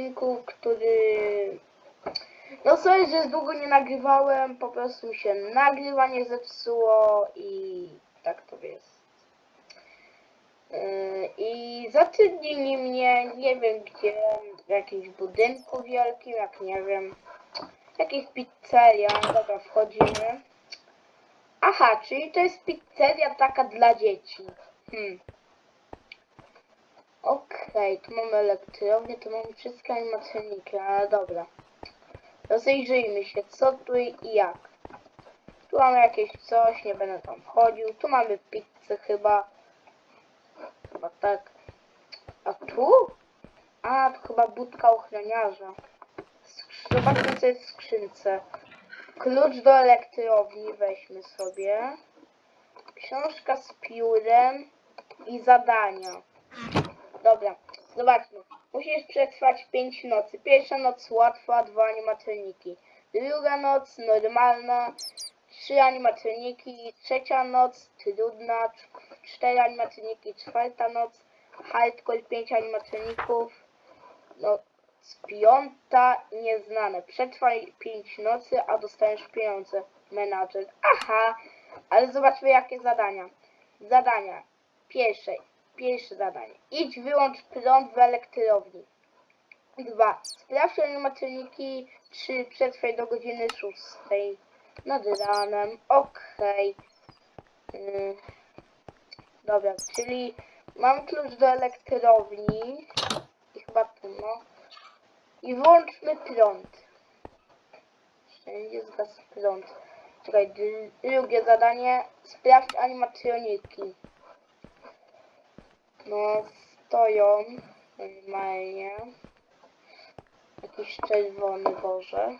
odcinku, który... No sorry, że długo nie nagrywałem, po prostu się nagrywanie zepsuło i tak to jest. Yy, I zatrudnili mnie, nie wiem gdzie, w jakimś budynku wielkim, jak nie wiem, jakieś pizzeria, dobra, wchodzimy. Aha, czyli to jest pizzeria taka dla dzieci. Hmm. Okej, tu mamy elektrownię, tu mamy wszystkie animatroniki, ale dobra. Rozejrzyjmy się, co tu i jak. Tu mamy jakieś coś, nie będę tam wchodził. Tu mamy pizzę chyba. Chyba tak. A tu? A, to chyba budka ochroniarza. Zobaczmy, co jest w skrzynce. Klucz do elektrowni weźmy sobie. Książka z piórem i zadania. Dobra, zobaczmy. Musisz przetrwać 5 nocy. Pierwsza noc łatwa, dwa animatroniki. Druga noc normalna, trzy animatroniki. Trzecia noc trudna, cz- cztery animatroniki. Czwarta noc hardcore, pięć animatroników. Noc piąta nieznane. Przetrwaj 5 nocy, a dostaniesz pieniądze. Menadżer. Aha, ale zobaczmy jakie zadania. Zadania. Pierwsze. Pierwsze zadanie. Idź wyłącz prąd w elektrowni. Dwa. Sprawdź animatroniki. Trzy. Przetrwaj do godziny szóstej. Nad ranem. Okej. Yy. Dobra, czyli mam klucz do elektrowni. I chyba tu, no. I włączmy prąd. Wszędzie zgasł prąd. Czekaj, dru- drugie zadanie. Sprawdź animatroniki. No, stoją normalnie. Jakiś czerwony, Boże.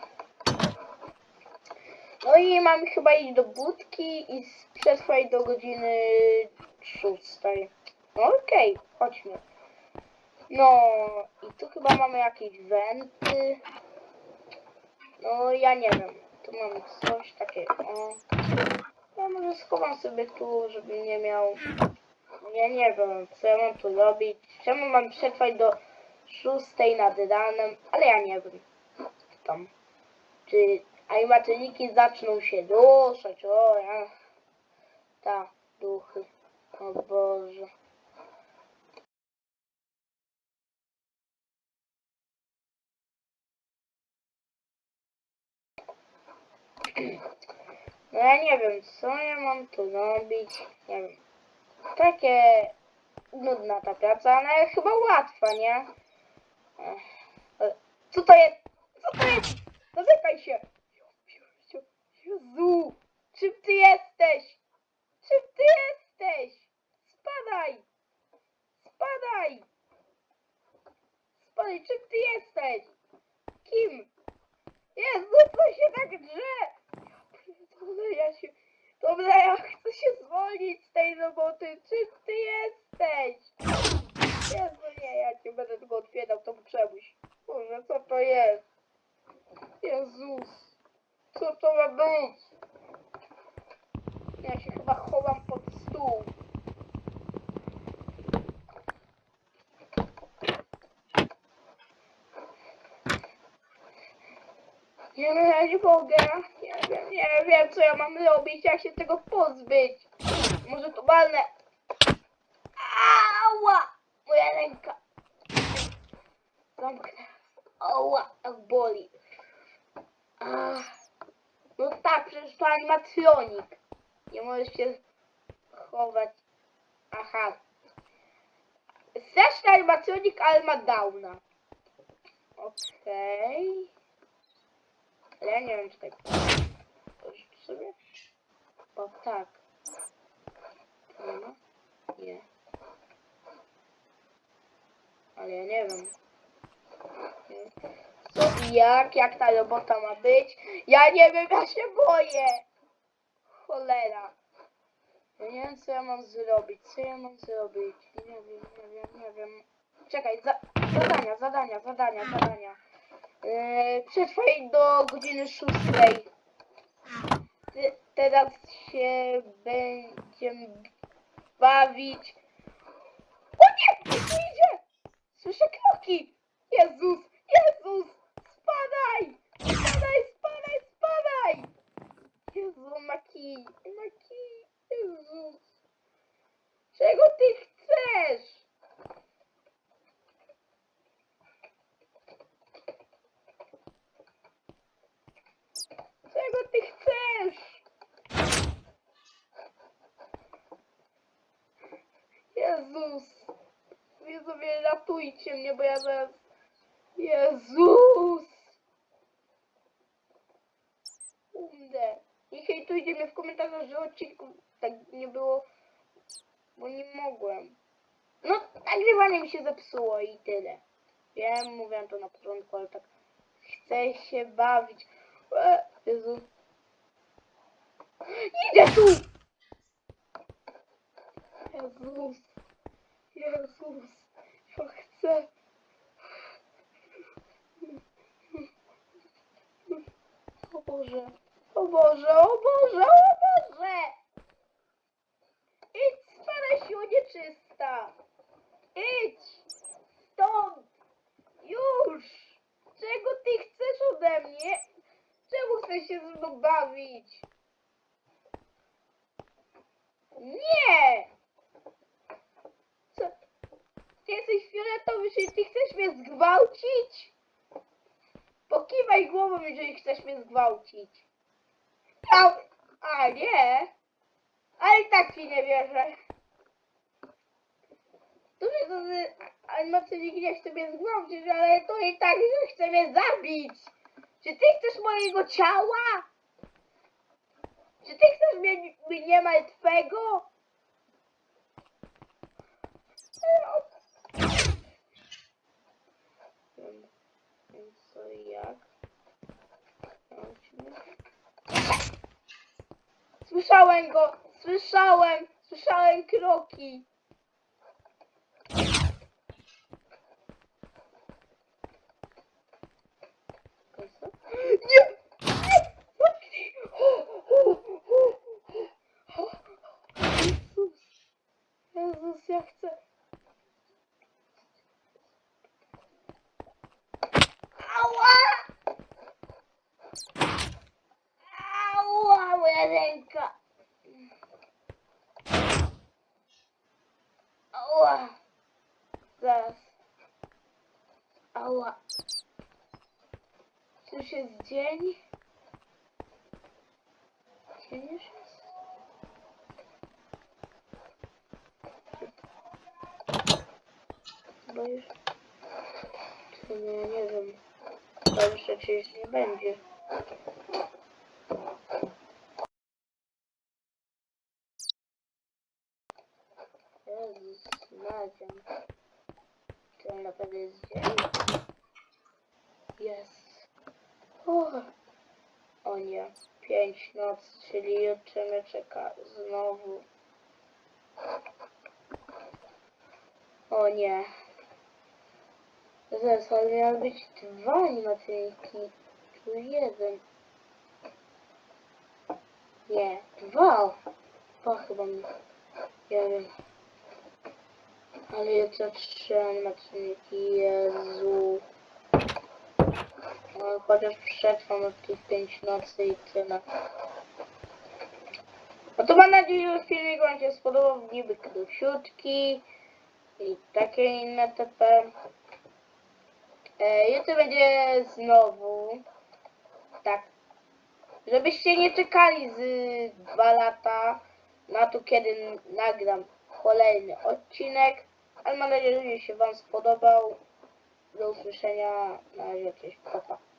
No i mamy chyba iść do budki i przetrwać do godziny szóstej. No okej, chodźmy. No i tu chyba mamy jakieś wenty. No ja nie wiem. Tu mamy coś takiego. Ja może schowam sobie tu, żeby nie miał ja nie wiem, co ja mam tu robić. Czemu mam przetrwać do szóstej nad ranem, ale ja nie wiem. Tam. Czy animatroniki zaczną się ruszać? O, ja. Ta, duchy. O Boże. No ja nie wiem, co ja mam tu robić. Nie wiem. Takie nudna ta praca, ale chyba łatwa, nie? Co to jest? Co to jest? Zamykaj się! Jezu! Czym ty jesteś? Czym ty jesteś? Spadaj! Spadaj! Spadaj, czym ty jesteś? Kim? Jezu, co się tak drze? Dobra, ja się... Dobra, ja chcę się zwolnić z tej roboty. Czym ty jesteś? Jezu, nie, ja cię będę tylko otwierał, to przemuś. Boże, co to jest? Jezus, co to ma być? Ja się chyba chowam pod stół. Nie no, ja nie mogę. Nie wiem, nie wiem, co ja mam robić, jak się tego pozbyć. Może to walnę. Ała! Moja ręka. Zamknę. Ała, jak boli. Ach. No tak, przecież to animatronik. Nie możesz się chować. Aha. Straszny animatronik, ale ma downa. Okej. Ale ja nie wiem, czy tak. Pożyć sobie? O tak. No. Nie. Ale ja nie wiem. Co i jak? Jak ta robota ma być? Ja nie wiem, ja się boję! Cholera. Ja nie wiem, co ja mam zrobić. Co ja mam zrobić? Nie wiem, nie wiem, nie wiem. Czekaj, za zadania, zadania, zadania, zadania. Yy, przetrwaj do godziny 6. Teraz się będziemy bawić. O nie! Idzie! Słyszę kroki! Jezus! Jezus! Spadaj! Spadaj, spadaj, spadaj! Jezu, Maki! Maki! Jezus! Czego ty chcesz? Bo ja zaraz... Jezus! Umrę. Nie hejtujcie mnie w komentarzach, że odcinku tak nie było, bo nie mogłem. No, nagrywanie mi się zepsuło i tyle. Wiem, mówiłem to na początku, ale tak chcę się bawić. E, Jezu. Idę tu! Jezus. Jezus. Ja chcę. O Boże. O Boże, o Boże, o Boże! Idź, starasiu, nieczysta! Idź! Stąd! Już! Czego ty chcesz ode mnie? Czemu chcesz się ze mną bawić? Nie! Co? Ty jesteś fioletowy, czy ty chcesz mnie zgwałcić? Pokiwaj głową, jeżeli chcesz mnie zgwałcić. Au! A nie! Ale tak ci nie wierzę. Nie to, że animacyjnik nie chce mnie zgwałcić, ale to i tak, że chce mnie zabić. Czy ty chcesz mojego ciała? Czy ty chcesz mnie, mnie martwego? Wiem, Więc co i jak? Chodźmy. Słyszałem go! Słyszałem! Słyszałem kroki! Nie! Nie! Jezus! Jezus, ja chcę... Ała! Ała, moja ręka! Ała! Zaraz. Ała. Czy już jest dzień? Dzień już jest? Już... Czy nie, nie wiem. Chyba już raczej nie będzie. Jezus, Maria. Czy on naprawdę jest dzień? Jest. O, nie. Pięć noc, czyli jutro mnie czeka znowu. O nie. Zaraz, ale miały być dwa animacyjniki. Tu jeden. Nie, dwa. Dwa chyba wiem. Ale jutro trzy animacyjniki. Jezu. No, chociaż przetrwam od tych pięć nocy i tyle. No to mam nadzieję, że filmik Wam się spodobał. Niby króciutki i takie inne TP. E, jutro będzie znowu tak, żebyście nie czekali z dwa lata na to, kiedy nagram kolejny odcinek. Ale mam nadzieję, że się Wam spodobał. Do usłyszenia. Na razie, cześć, pa, pa.